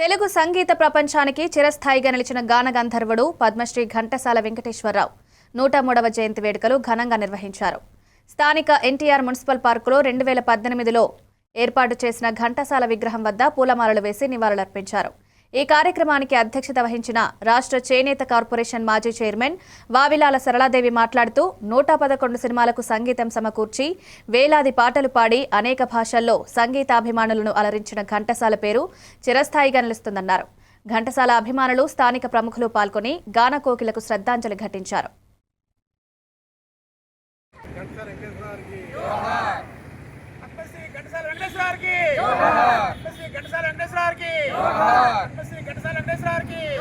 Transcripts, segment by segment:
తెలుగు సంగీత ప్రపంచానికి చిరస్థాయిగా నిలిచిన గాన గంధర్వుడు పద్మశ్రీ ఘంటసాల వెంకటేశ్వరరావు నూట మూడవ జయంతి వేడుకలు ఘనంగా నిర్వహించారు. స్థానిక ఎన్టీఆర్ మున్సిపల్ పార్కులో రెండు వేల పద్దెనిమిదిలో ఏర్పాటు చేసిన ఘంటసాల విగ్రహం వద్ద పూలమాలలు వేసి నివాళులర్పించారు. ఈ కార్యక్రమానికి అధ్యక్షత వహించిన రాష్ట్ర చేనేత కార్పొరేషన్ మాజీ చైర్మన్ వావిలాల సరళాదేవి మాట్లాడుతూ నూట పదకొండు సినిమాలకు సంగీతం సమకూర్చి వేలాది పాటలు పాడి అనేక భాషల్లో సంగీతాభిమానులను అలరించిన ఘంటసాల పేరు చిరస్థాయిగా నిలుస్తుందన్నారు. ఘంటసాల అభిమానులు స్థానిక ప్రముఖులు పాల్గొని గాన కోకిలకు శ్రద్ధాంజలి ఘటించారు. ఘంటసాల వెంకటేశ్వరరావుకి పద్మశ్రీ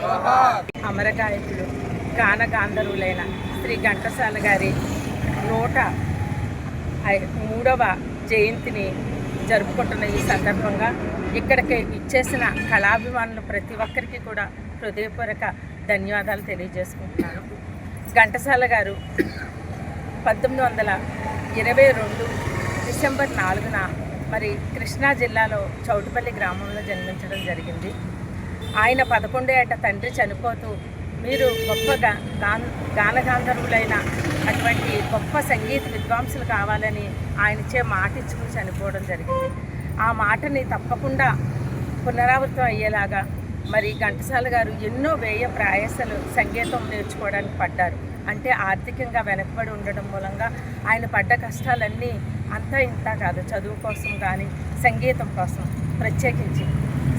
ఘంటసాల వెంకటేశ్వరరావుకి శ్రీ ఘంటసాల గారి నూట ఐ- మూడవ జయంతిని జరుపుకుంటున్న ఈ సందర్భంగా ఇక్కడికి ఇచ్చేసిన కళాభిమానులు ప్రతి ఒక్కరికి కూడా హృదయపూర్వక ధన్యవాదాలు తెలియజేసుకుంటున్నాను. ఘంటసాల గారు పంతొమ్మిది వందల ఇరవై రెండు డిసెంబర్ నాలుగున మరి కృష్ణా జిల్లాలో చౌటుపల్లి గ్రామంలో జన్మించడం జరిగింది. ఆయన పదకొండేట ఏట తండ్రి చనిపోతూ మీరు గొప్ప గా గాన గానగాంధర్వులైన అటువంటి గొప్ప సంగీత విద్వాంసులు కావాలని ఆయనచే మాట ఇచ్చుకుని చనిపోవడం జరిగింది. ఆ మాటని తప్పకుండా పునరావృతం అయ్యేలాగా మరి ఘంటసాల గారు ఎన్నో వేయ ప్రయాసలు సంగీతం నేర్చుకోవడానికి పడ్డారు. అంటే ఆర్థికంగా వెనకబడి ఉండడం మూలంగా ఆయన పడ్డ కష్టాలన్నీ అంతా ఇంత కాదు. చదువు కోసం కానీ సంగీతం కోసం ప్రత్యేకించి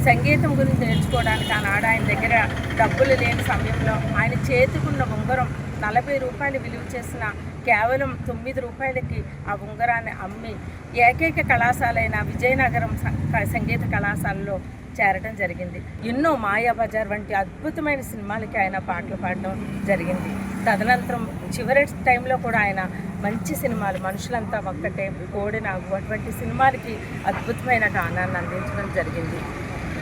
సంగీతం గురించి నేర్చుకోవడానికి ఆనాడు ఆయన దగ్గర డబ్బులు లేని సమయంలో ఆయన చేతికున్న ఉంగరం నలభై రూపాయలు విలువ చేసిన కేవలం తొమ్మిది రూపాయలకి ఆ ఉంగరాన్ని అమ్మి ఏకైక కళాశాలైన విజయనగరం సంగీత కళాశాలలో చేరడం జరిగింది. ఎన్నో మాయాబజార్ వంటి అద్భుతమైన సినిమాలకి ఆయన పాటలు పాడడం జరిగింది. తదనంతరం చివరి టైంలో కూడా ఆయన మంచి సినిమాలు మనుషులంతా ఒక్కటే కోడి నాగు అటువంటి సినిమాలకి అద్భుతమైన గానాన్ని అందించడం జరిగింది.